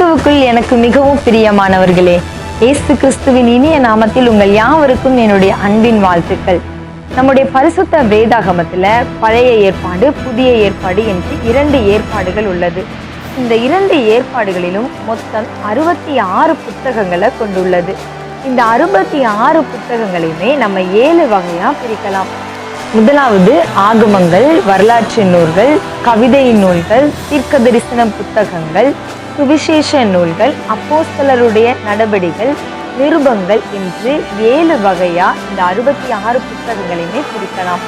கிறிஸ்துவுக்குள் எனக்கு மிகவும் பிரியமானவர்களே இயேசு கிறிஸ்துவின் இனிய நாமத்தில் உங்கள் யாவருக்கும் என்னுடைய அன்பின் வாழ்த்துக்கள். நம்முடைய பரிசுத்த வேதாகமத்தில் பழைய ஏற்பாடு புதிய ஏற்பாடு என்று இரண்டு ஏற்பாடுகள் உள்ளது. இந்த இரண்டு ஏற்பாடுகளிலும் மொத்தம் அறுபத்தி ஆறு புத்தகங்களை கொண்டுள்ளது. இந்த அறுபத்தி ஆறு புத்தகங்களையுமே நம்ம ஏழு வகையாக பிரிக்கலாம். முதலாவது ஆகமங்கள் வரலாற்று நூல்கள் கவிதை நூல்கள் தீர்க்க தரிசன புத்தகங்கள் சுவிசேஷ நூல்கள் அப்போஸ்தலருடைய நடபடிகள் நிருபங்கள் என்று ஏழு வகையா இந்த அறுபத்தி ஆறு புத்தகங்களையுமே பிரிக்கலாம்.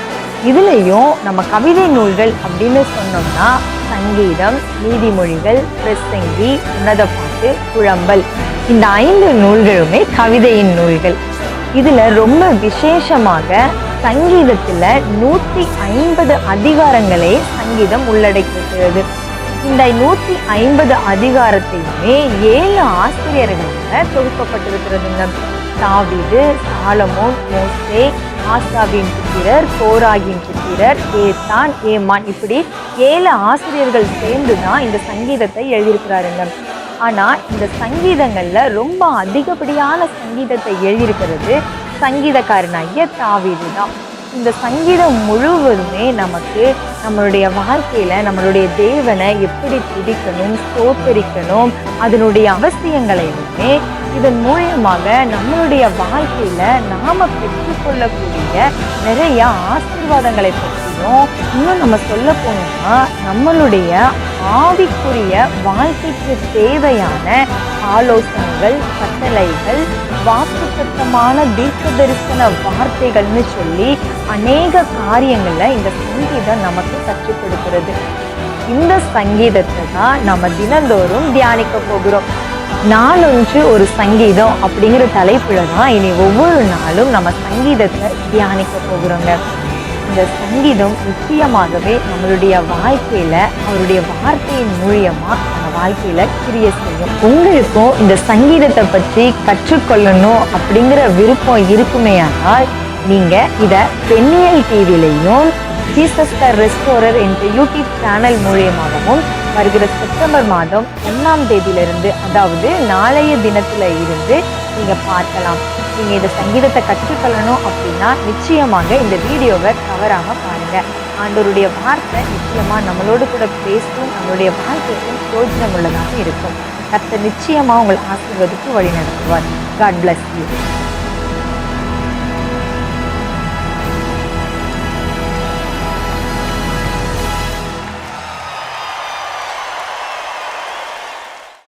இதுலேயும் நம்ம கவிதை நூல்கள் அப்படின்னு சொன்னோம்னா சங்கீதம் நீதிமொழிகள் பிரசங்கி உன்னத பாட்டு குழம்பல் இந்த ஐந்து நூல்களுமே கவிதையின் நூல்கள். இதுல ரொம்ப விசேஷமாக சங்கீதத்துல நூத்தி ஐம்பது அதிகாரங்களே சங்கீதம் உள்ளடக்கியிருக்கிறது. இந்த நூற்றி ஐம்பது அதிகாரத்தையுமே ஏழு ஆசிரியர்களாக தொகுக்கப்பட்டிருக்கிறதுங்க. தாவிது சாலமோன் மோசே ஆசாவின் புத்திரர் கோராகின் புத்திரர் ஏத்தான் ஏமான் இப்படி ஏழு ஆசிரியர்கள் சேர்ந்து தான் இந்த சங்கீதத்தை எழுதியிருக்கிறாருங்க. ஆனால் இந்த சங்கீதங்களில் ரொம்ப அதிகப்படியான சங்கீதத்தை எழுதியிருக்கிறது சங்கீதக்காரனாகிய தாவீது தான் இந்த சங்கீதம் முழுவதுமே நமக்கு நம்மளுடைய வாழ்க்கையில நம்மளுடைய தேவனை எப்படி துடிக்கணும் ஸ்தோத்தரிக்கணும் அதனுடைய அவசியங்களையுமே இதன் மூலியமாக நம்மளுடைய வாழ்க்கையில நாம பெற்றுக்கொள்ளக்கூடிய நிறைய ஆசீர்வாதங்களை பற்றியும் இன்னும் நம்ம சொல்ல போனோம்னா நம்மளுடைய ஆவிக்குரிய வாழ்க்கைக்கு தேவையான ஆலோசனைகள் கட்டளைகள் வாக்குத்தத்தமான தீர்க்க தரிசன வார்த்தைகள்னு சொல்லி அநேக காரியங்களை இந்த சங்கீதம் நமக்கு கற்றுக் கொடுக்கிறது. இந்த சங்கீதத்தை தான் நம்ம தினந்தோறும் தியானிக்க போகிறோம். நாளொன்று ஒரு சங்கீதம் அப்படிங்கிற தலைப்புல தான் இனி ஒவ்வொரு நாளும் நம்ம சங்கீதத்தை தியானிக்க போகிறோங்க. இந்த சங்கீதம் நிச்சயமாகவே நம்மளுடைய வாழ்க்கையில அவருடைய வார்த்தையின் மூலியமா நம்ம வாழ்க்கையில கிரிய செய்யும். உங்களுக்கும் இந்த சங்கீதத்தை பற்றி கற்றுக்கொள்ளணும் அப்படிங்கிற விருப்பம் இருக்குமே ஆனால் நீங்க இத பெண்ணியல் டிவிலையும் ஜீசஸ் த ரெஸ்டோரர் என்ற யூடியூப் சேனல் மூலியமாகவும் வருகிற செப்டம்பர் மாதம் ஒன்றாம் தேதியிலிருந்து அதாவது நாளைய தினத்துல இருந்து நீங்கள் பார்க்கலாம். நீங்கள் இந்த சங்கீதத்தை கற்றுக்கொள்ளணும் அப்படின்னா நிச்சயமாக இந்த வீடியோவை தவறாம பாருங்கள் ஆண்டவருடைய வார்த்தை நிச்சயமாக நம்மளோடு கூட பேசும் நம்மளுடைய வாழ்க்கைக்கும் பிரோஜனம் உள்ளதாக இருக்கும். கர்த்தர் நிச்சயமாக உங்கள் ஆசீர்வதிக்கு வழி நடத்துவார் காட் பிளஸ் யூ